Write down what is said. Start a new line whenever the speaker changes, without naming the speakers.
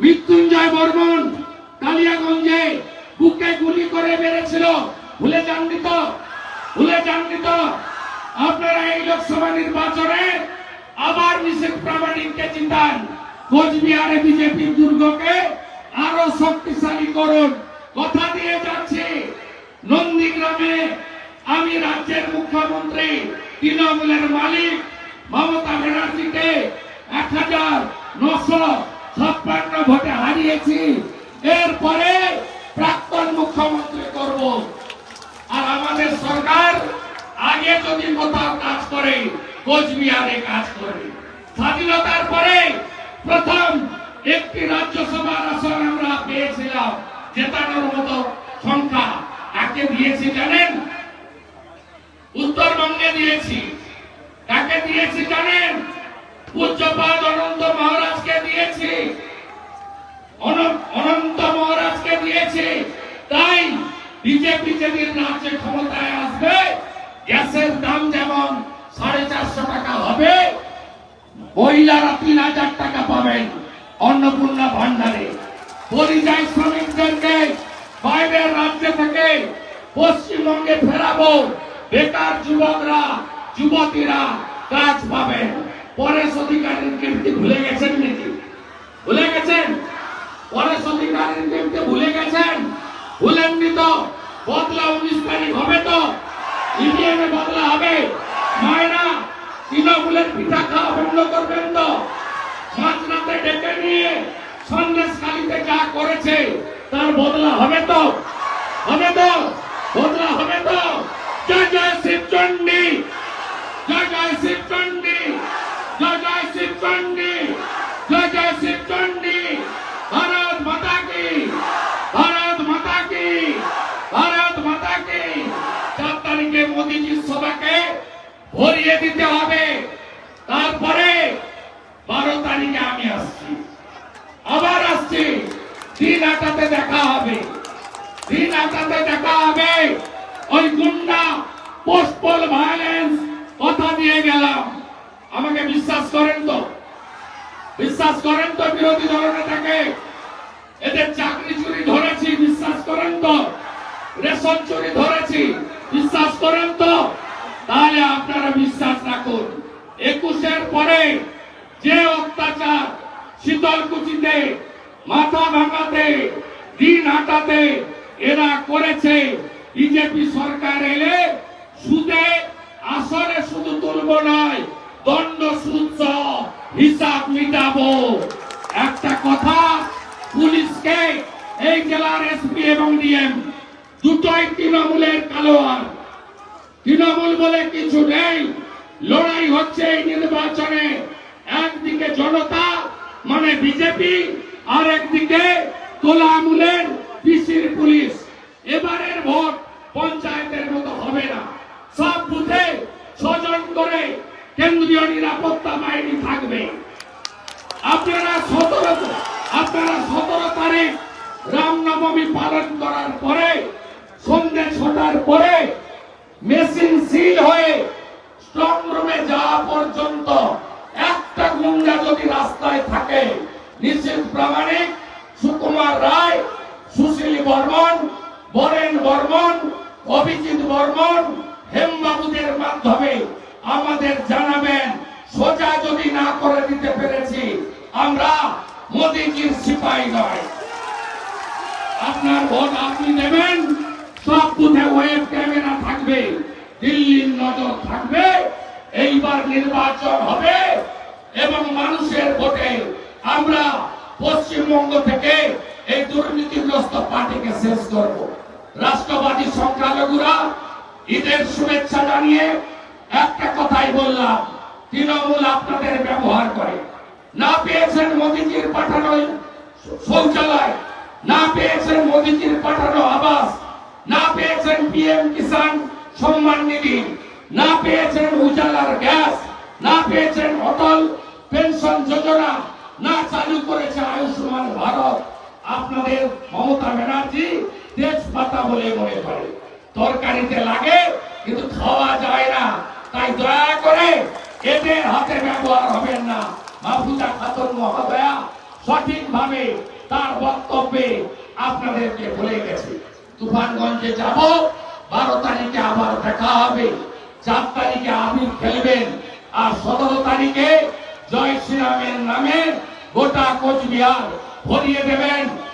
মৃত্যুঞ্জয় বর্মন কালিয়াগঞ্জে বুকে গুলি করে মেরেছিল। ভুলে যাননি তো? ভুলে যাননি তো? আপনারা এই লোকসভা নির্বাচনে আবার মিসেস প্রামাণিককে চিন্তান। কোচবিহারে বিজেপির দুর্গকে আরও শক্তিশালী করুন। কথা দিয়ে যাচ্ছি। নন্দীগ্রামে আমি রাজ্যের মুখ্যমন্ত্রী, তৃণমূলের মালিক মমতা ব্যানার্জিকে এক হাজার নশো ছাপ্পান্ন ভোটে হারিয়েছি। এরপরে প্রাক্তন মুখ্যমন্ত্রী করব। আর আমাদের সরকার আগে যদি কোথাও কাজ করে, কোচবিহারে কাজ করে। স্বাধীনতার পরে প্রথম একটি রাজ্যসভার আসন আমরা পেয়েছিলাম, জেতানোর মতো সংখ্যা। কাকে দিয়েছি জানেন? উত্তরবঙ্গে দিয়েছি। কাকে দিয়েছি জানেন? পূজ্যপাদ অনন্ত গ্যাসের দাম যেমন সাড়ে চারশো টাকা হবে, মহিলারা তিন হাজার টাকা পাবেন অন্নপূর্ণা ভান্ডারে। পরিযায়ী শ্রমিকদেরকে বাইরের রাজ্য থেকে পশ্চিমবঙ্গে ফেরাবো। বেকার যুবকরা, যুবতীরা কাজ পাবেন। পরেশ অধিকারীর কীর্তি ভুলে গেছেন নাকি? ভুলে গেছেন? পরেশ অধিকারীর কীর্তি ভুলে গেছেন? ভুলেননি তো? বদলা উনিশ তারিখ হবে তো? ইভিএমে বদলা হবে। মায়েরা, তৃণমূলের পিঠা খাওয়া বন্ধ করবেন তো। মাঝরাতে ডেকে নিয়ে সন্দেশ কালীতে যা করেছে, তার বদলা হবে তো। হবে তো, বদলা হবে তো। জয় জয় শিবচন্ডী জয় জয় শিবচন্ডী জয় জয় শিবচন্ডী জয় জয় শিবচন্ডী ভারত মাতা কি ভারত মাতা কি ভারত মাতা কি চার তারিখে মোদীজির সভাকে ভরিয়ে দিতে হবে। তারপরে বারো তারিখে আমি আসছি। আবার আসছি। দিন আটাতে দেখা হবে। দিন আটাতে দেখা হবে। ওই গুন্ডা পোস্টপল ভায়োলেন্স কথা দিয়ে গেলাম। আমাকে বিশ্বাস করেন তো? বিশ্বাস করেন তো বিরোধী দলনেতাকে? এদের চাকরি চুরি ধরেছি, বিশ্বাস করেন তো? রেশন চুরি ধরেছি, বিশ্বাস করেন তো তাহলে আপনারা বিশ্বাস রাখুন একুশের পরে যে অত্যাচার শীতলকুচিতে, মাথা ভাঙাতে, দিন হাঁটাতে এরা করেছে বিজেপি সরকার এলে সুদে আসরে শুধু তুলব নয়, দণ্ড সহ হিসাব মিটাবো। একটা কথা, পুলিশকে এই জেলার এসপি এবং ডিএম দুটোই তৃণমূলের কালোয়ার। তৃণমূল বলে কিছু নেই লড়াই হচ্ছে এই নির্বাচনে। একদিকে জনতা মানে বিজেপি, আর একদিকে তোলামূলের পিসির পুলিশ। এবারের ভোট পঞ্চায়েতের মতো হবে না। সব বুথে ছজন করে কেন্দ্রীয় নিরাপত্তা বাহিনী থাকবে। আপনারা সতেরো আপনারা সতেরো তারিখ রামনবমী পালন করার পরে, সন্ধ্যে ছটার পরে মেশিন সিল হয়ে যাওয়া পর্যন্ত একটা গুন্ডা যদি রাস্তায় থাকে, নিশ্চিত প্রামাণিক সুকুমার রায়, সুশীল বর্মন, বরেন বর্মন, অভিজিৎ বর্মন, হেমবাবুদের মাধ্যমে আমাদের জানাবেন, সোজা যদি না করে দিতে পেরেছি, আমরা মোদীজির সিপাই নয়। আপনার ভোট আপনি নেবেন সব বুথে ওয়েব ক্যামেরা থাকবে, দিল্লির নজর থাকবে। এইবার নির্বাচন হবে এবং মানুষের ভোটে আমরা পশ্চিমবঙ্গ থেকে এই দুর্নীতিগ্রস্ত পার্টিকে শেষ করব। রাষ্ট্রবাদী সংখ্যালঘুরা ঈদের শুভেচ্ছা জানিয়ে একটা কথাই বললাম, তৃণমূল আপনাদের ব্যবহার করে। না পেয়েছেন মোদীজির পাঠানো শৌচালয়, না পেয়েছেন মোদীজির পাঠানো আবাস, না পেয়েছেন পিএম কিষান সম্মান নিধি না পেয়েছেন উজালার গ্যাস, না পেয়েছেন অটল পেনশন যোজনা, না চালু করেছে আয়ুষ্মান ভারত। আপনাদের মমতা ব্যানার্জি তেজপাতা বলে মনে করে। তরকারিতে লাগে, কিন্তু খাওয়া যায় না। তাই দয়া করে এদের হাতে ব্যবহার হবেন না। মাহফুজা খাতুন মহোদয়া সঠিকভাবে তার বক্তব্যে আপনাদেরকে বলে গেছে। তুফানগঞ্জে যাব, বারো তারিখে আবার দেখা হবে। চার তারিখে আবির খেলবেন আর সতেরো তারিখে জয় শ্রীরামের নামে গোটা কোচবিহার ভরিয়ে দেবেন।